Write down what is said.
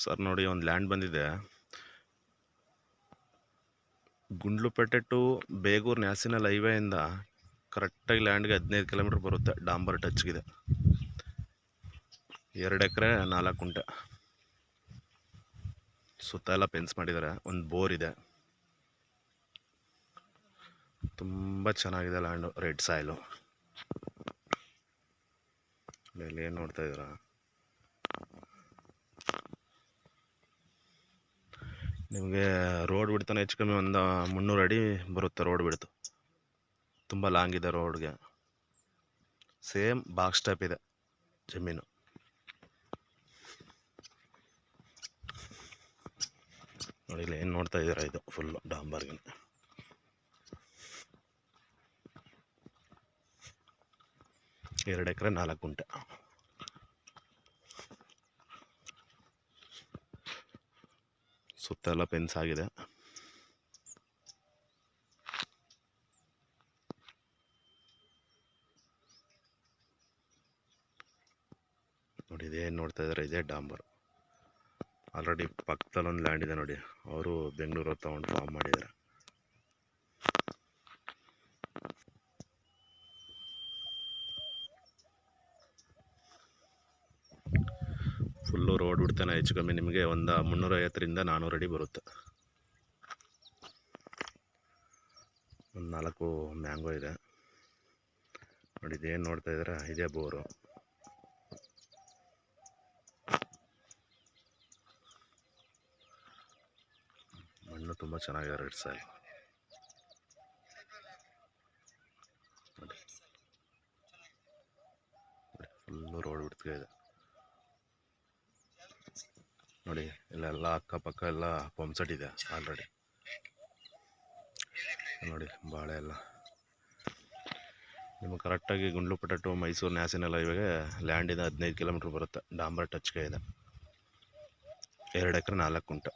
Sir ನೋಡಿ, ಒಂದು land ಬಂದಿದೆ. ಗುಂಡ್ಲುಪೇಟೆ ಟು ಬೇಗೂರು ನ್ಯಾಷನಲ್ ಹೈವೇಯಿಂದ ಕರೆಕ್ಟಾಗಿ ಲ್ಯಾಂಡ್ಗೆ ಹದಿನೈದು ಕಿಲೋಮೀಟ್ರ್ ಬರುತ್ತೆ. ಡಾಂಬರ್ ಟಚ್ಗಿದೆ. ಎರಡು ಎಕರೆ, ನಾಲ್ಕು ಗುಂಟೆ. ಸುತ್ತ ಎಲ್ಲ ಪೆನ್ಸ್ ಮಾಡಿದ್ದಾರೆ. ಒಂದು ಬೋರ್ ಇದೆ. ತುಂಬ ಚೆನ್ನಾಗಿದೆ ಲ್ಯಾಂಡು, ರೆಡ್ ಸಾಯಿಲು. ಇಲ್ಲಿ ಏನು ನೋಡ್ತಾ ಇದ್ದೀರಾ? ನಿಮಗೆ ರೋಡ್ ಬಿಡ್ತಾನೆ ಹೆಚ್ಚು ಕಮ್ಮಿ ಒಂದು ಮುನ್ನೂರು ಅಡಿ ಬರುತ್ತೆ ರೋಡ್ ಬಿಡ್ತು ತುಂಬ ಲಾಂಗ್ ಇದೆ ರೋಡ್ಗೆ ಸೇಮ್ ಬಾಕ್ಸ್ ಟೈಪ್ ಇದೆ ಜಮೀನು. ನೋಡಿ ಇಲ್ಲಿ ಏನು ನೋಡ್ತಾ ಇದ್ದೀರಾ ಇದು ಫುಲ್ಲು ಡಾಂಬರ್ಗೆ ಎರಡು ಎಕರೆ ನಾಲ್ಕು ಗುಂಟೆ. ಸುತ್ತ ಎಲ್ಲ ಪೆನ್ಸ್ ಆಗಿದೆ. ನೋಡಿ ಇದೇನು ನೋಡ್ತಾ ಇದ್ದಾರೆ ಇದೇ ಡಾಂಬರ್ ಆಲ್ರೆಡಿ ಪಕ್ಕದಲ್ಲಿ ಒಂದು ಲ್ಯಾಂಡ್ ಇದೆ ನೋಡಿ. ಅವರು ಬೆಂಗಳೂರು ತಗೊಂಡು ಫಾರ್ಮ್ ಮಾಡಿದ್ದಾರೆ. ಫುಲ್ಲು ರೋಡ್ ಬಿಡ್ತಾನೆ ಹೆಚ್ಚು ಕಮ್ಮಿ ನಿಮಗೆ ಒಂದು ಮುನ್ನೂರೈವತ್ತರಿಂದ ನಾನ್ನೂರು ಅಡಿ ಬರುತ್ತೆ. ಒಂದು ನಾಲ್ಕು ಮ್ಯಾಂಗೋ ಇದೆ. ನೋಡಿ ಇದೇನು ನೋಡ್ತಾ ಇದ್ದೀರಾ? ಇದೇ ಬೋರು. ಮಣ್ಣು ತುಂಬ ಚೆನ್ನಾಗಿದೆ ರೆಡ್ ಸಾಯಿಲ್ ಫುಲ್ಲು ರೋಡ್ ಬಿಡ್ತಾ ಇದೆ. ನೋಡಿ ಇಲ್ಲೆಲ್ಲ ಅಕ್ಕಪಕ್ಕ ಎಲ್ಲ ಪಂಪ್ ಸೆಟ್ ಇದೆ ಆಲ್ರೆಡಿ ನೋಡಿ, ಬಾಳೆ ಎಲ್ಲ. ನಿಮಗೆ ಕರೆಕ್ಟಾಗಿ ಗುಂಡ್ಲುಪೇಟೆ ಟು ಮೈಸೂರು ನ್ಯಾಷನಲ್ ಇವಾಗ ಲ್ಯಾಂಡಿಂದ ಹದಿನೈದು ಕಿಲೋಮೀಟ್ರ್ ಬರುತ್ತೆ. ಡಾಂಬರ್ ಟಚ್ಗೆ ಇದೆ. ಎರಡು ಎಕರೆ ನಾಲ್ಕು ಕುಂಟೆ